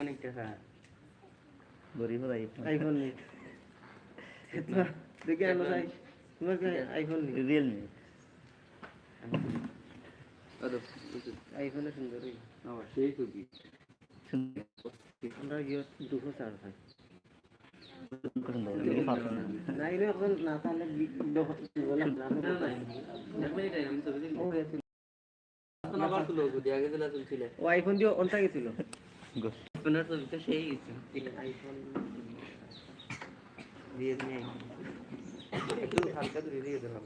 অনেক টাকা গরিব আইফোন আইফোন নি। দেখে আনো ভাই তোমার আইফোন রিয়েলমি আইফোনে সুন্দর আমরা দুশো চার ভাই। এখন না তাহলে বললাম আইফোন দিয়ে অনটা গেছিল আপনার ছবি তো সেই একটু হালকা ধরে দিয়ে দিলাম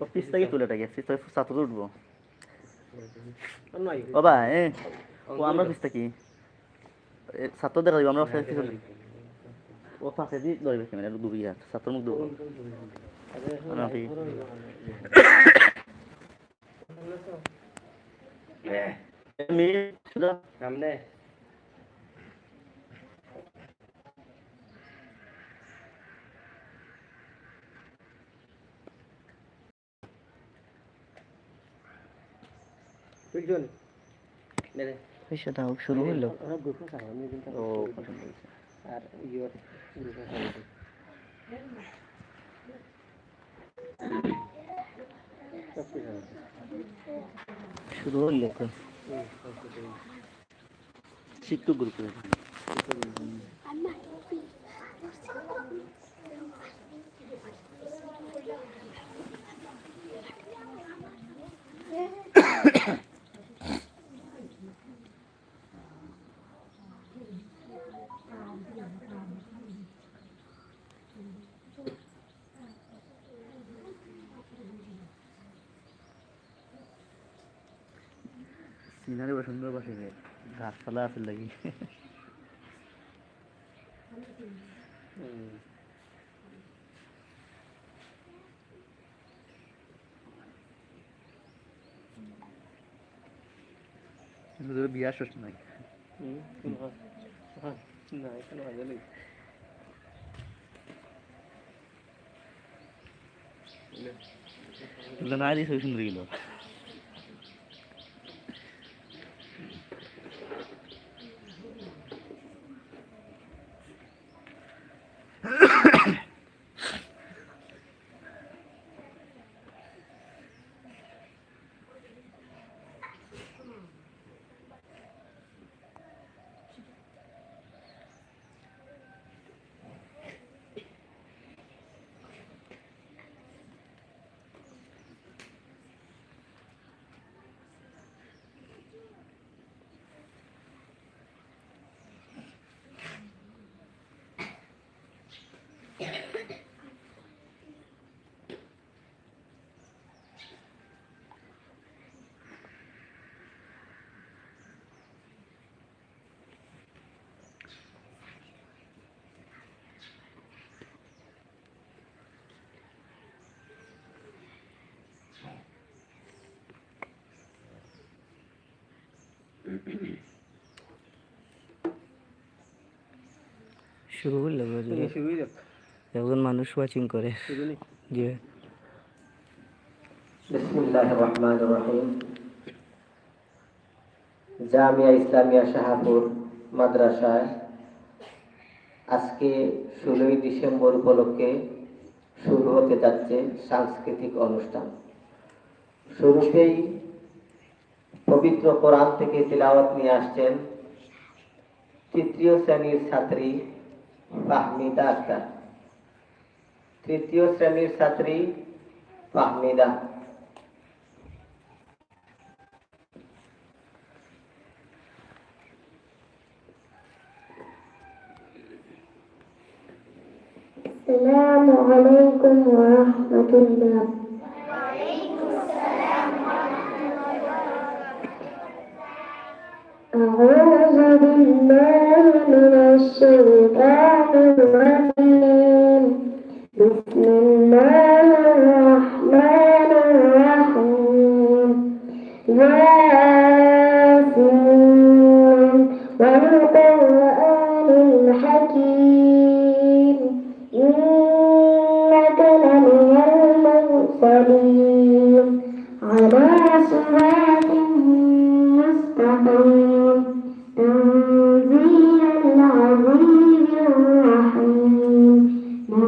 ও পিস থেকে তুলে টাকে পিস থেকে সাথে উঠবো। অন্য আইফোন বাবা এ ও আমরা পিস থাকি। দেখা যাবে আমরা ও দিয়ে ধরবে ক্যামেরা মুখ ডুবো আমরা কি আমি সামনে বুঝছেন মেরে শুরু হলো ও আর ইয়োর দুশো চার সব কিছু আছে সিনারি বড় সুন্দর বসে গাছপালা আছে লাগি হুম। বিয়ার শেষ নাই? না এখানে ভালো নেই না দিয়ে সুন্দর গেল শুরু করলে তুমি একজন মানুষ ওয়াচিং করে। শুরু যে বিসমিল্লাহ রহমান রহিম। জামিয়া ইসলামিয়া শাহাপুর মাদ্রাসায় আজকে ষোলোই ডিসেম্বর উপলক্ষে শুরু হতে যাচ্ছে সাংস্কৃতিক অনুষ্ঠান। শুরুতেই পবিত্র কোরআন থেকে তিলাওয়াত নিয়ে আসছেন তৃতীয় শ্রেণির ছাত্রী ফাহমিদা আক্তার তৃতীয় শ্রেণীর ছাত্রী ফাহমিদা السلام عليكم ورحمة الله أعوذ بالله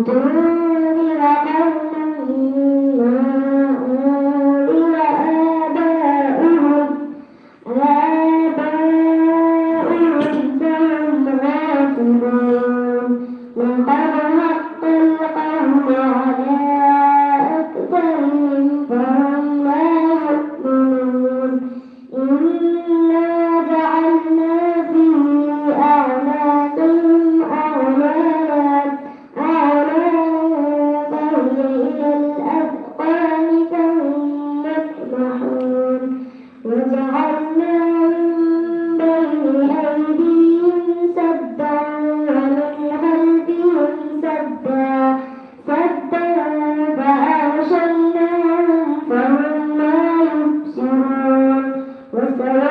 tú Gracias.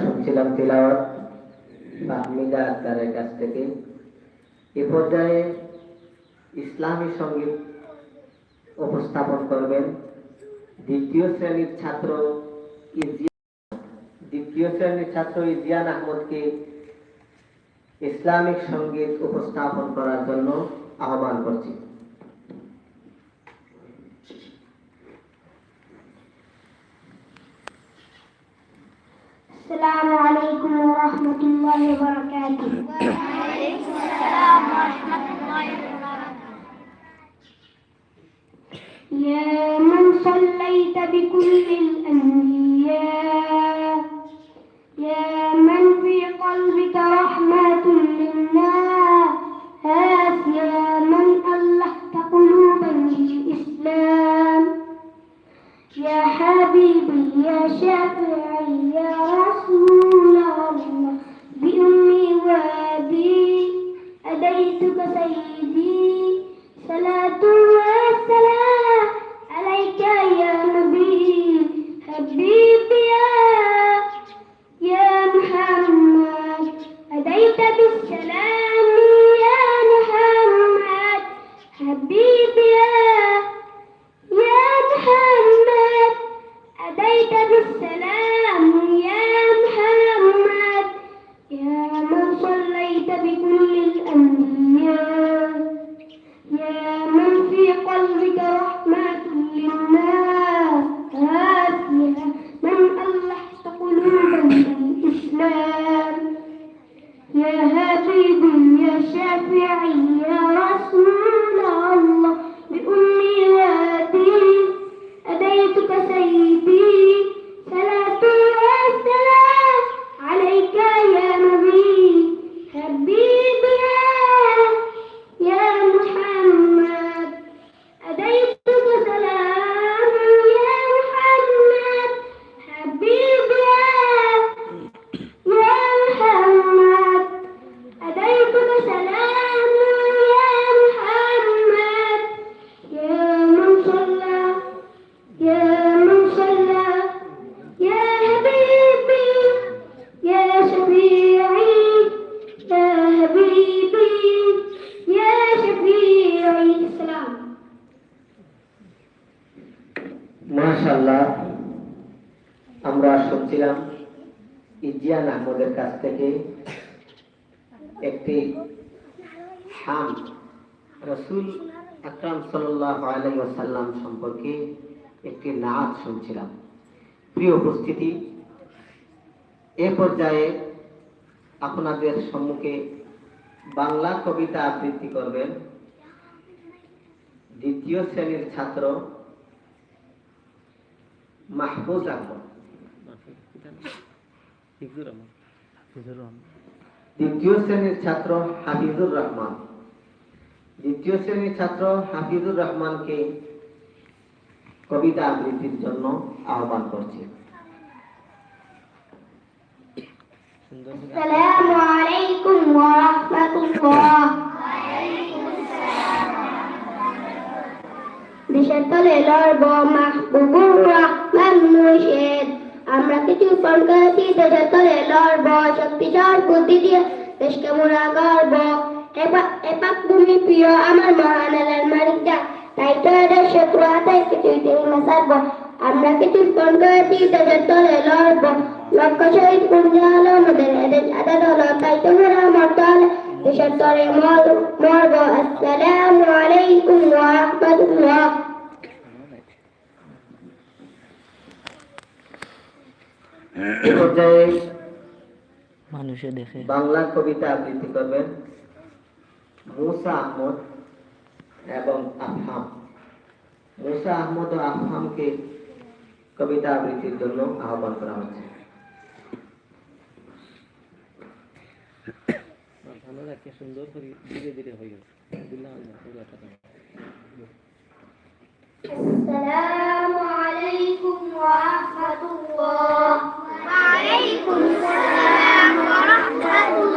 শুনছিলাম তিলাওয়াত ফাহমিদা আক্তারের কাছ থেকে। এ পর্যায়ে ইসলামী সংগীত উপস্থাপন করবেন দ্বিতীয় শ্রেণির ছাত্র দ্বিতীয় শ্রেণির ছাত্র ইজিয়ান আহমদকে ইসলামিক সংগীত উপস্থাপন করার জন্য আহ্বান করছি। السلام عليكم ورحمة الله وبركاته. وعليكم السلام ورحمة الله وبركاته يا من صليت بكل الأنبياء يا من في قلبك رحمة للناس يا من ألحت قلوبا للإسلام. يا حبيبي يا شافعي يا للإسلام يا حبيبي يا شافعي يا رسول الله. بأمي وأبي أديتك سيدي মাশাল্লাহ আমরা শুনছিলাম ইজিয়ান আহমদের কাছ থেকে একটি হাম রসুল আকরাম ওয়াসাল্লাম সম্পর্কে একটি নাচ শুনছিলাম। প্রিয় উপস্থিতি, এ পর্যায়ে আপনাদের সম্মুখে বাংলা কবিতা আবৃত্তি করবেন। দ্বিতীয় শ্রেণির ছাত্র মাহফুজ আহমদ দ্বিতীয় শ্রেণির ছাত্র হাফিজুর রহমান। দ্বিতীয় শ্রেণির ছাত্র হাফিজুর রহমানকে কবিতা আবৃত্তির জন্য আহ্বান করছি। আসসালামু আলাইকুম ওয়া রাহমাতুল্লাহ। বিশেষ তলে লড়ব মাহবুবুর মুর্শিদ আমরা কিছু ফোন করেছি দেশের তলে লড়ব, শক্তি বুদ্ধি দিয়ে দেশকে মোরা গর্ব এপাক ভূমি প্রিয় আমার মহান আলার মালিকটা তাই তো এদের শত্রু হাতে কিছুই তিনি সারব আমরা কিছু ফোন করেছি দেশের তলে লড়ব। লক্ষ্য শহীদ পুঞ্জ হলো আমাদের এদের আদার হলো, তাই তো মোরা মরতে হলে দেশের তলে মর, মরব। আসসালামু আলাইকুম ওয়া রাহমাতুল্লাহ এ পর্যায়ে মানুষে দেখে। বাংলা কবিতা আবৃত্তি করবেন মুসা আহমদ এবং আফহাম। মুসা আহমদ ও আফহামকে কবিতা আবৃত্তির জন্য আহ্বান করা হচ্ছে। ভালো রাখে সুন্দর করে ধীরে ধীরে হয়ে গেছে। দিলাম না পুরোটা السلام عليكم ورحمة الله. وعليكم السلام ورحمة الله.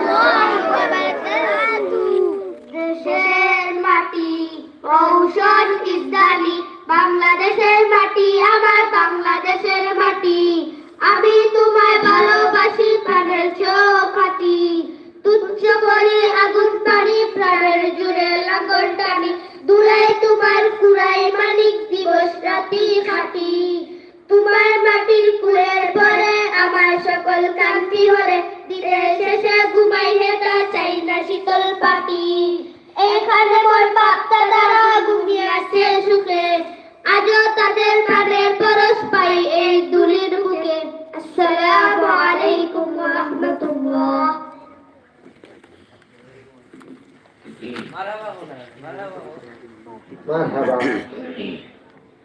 সকল কান্তি হলে দিনের শেষে ঘুমাই হেতা চাই না শীতল পাটি এখানে মোর বাপ দাদারা ঘুমিয়ে আছে সুখে। আজও তাদের প্রাণের পরশ পাই এই দুলির আসসালামু আলাইকুম ওয়া রাহমাতুল্লাহ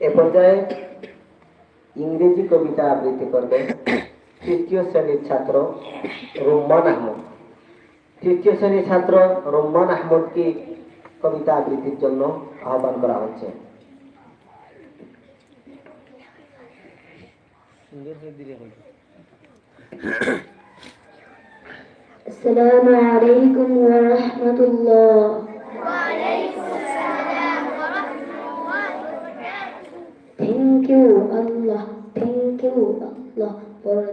এ পর্যায়ে ইংরেজি কবিতা আবৃত্তি করবেন তৃতীয় শ্রেণীর ছাত্র রুম্মান আহমদ তৃতীয় শ্রেণীর ছাত্র রুম্মান আহমদকে কবিতা আবৃত্তির জন্য আহ্বান করা হচ্ছে সুন্দর করে ধীরে হয়ে গেছে السلام عليكم ورحمة الله Thank you Allah, thank you Allah for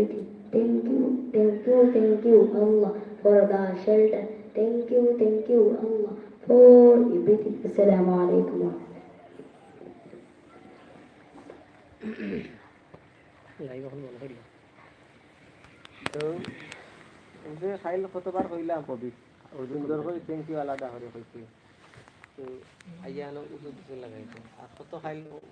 everything. Thank you, thank you, thank you Allah for the shelter. Thank you, thank you Allah for everything. Assalamu alaikum. মনে যে খাইল কতবার হইলাম কবি সুন্দর করে থ্যাংক ইউ আলাদা করে হয়েছে তো আইয়া উঁচু দিতে লাগাইছে আর কত খাইল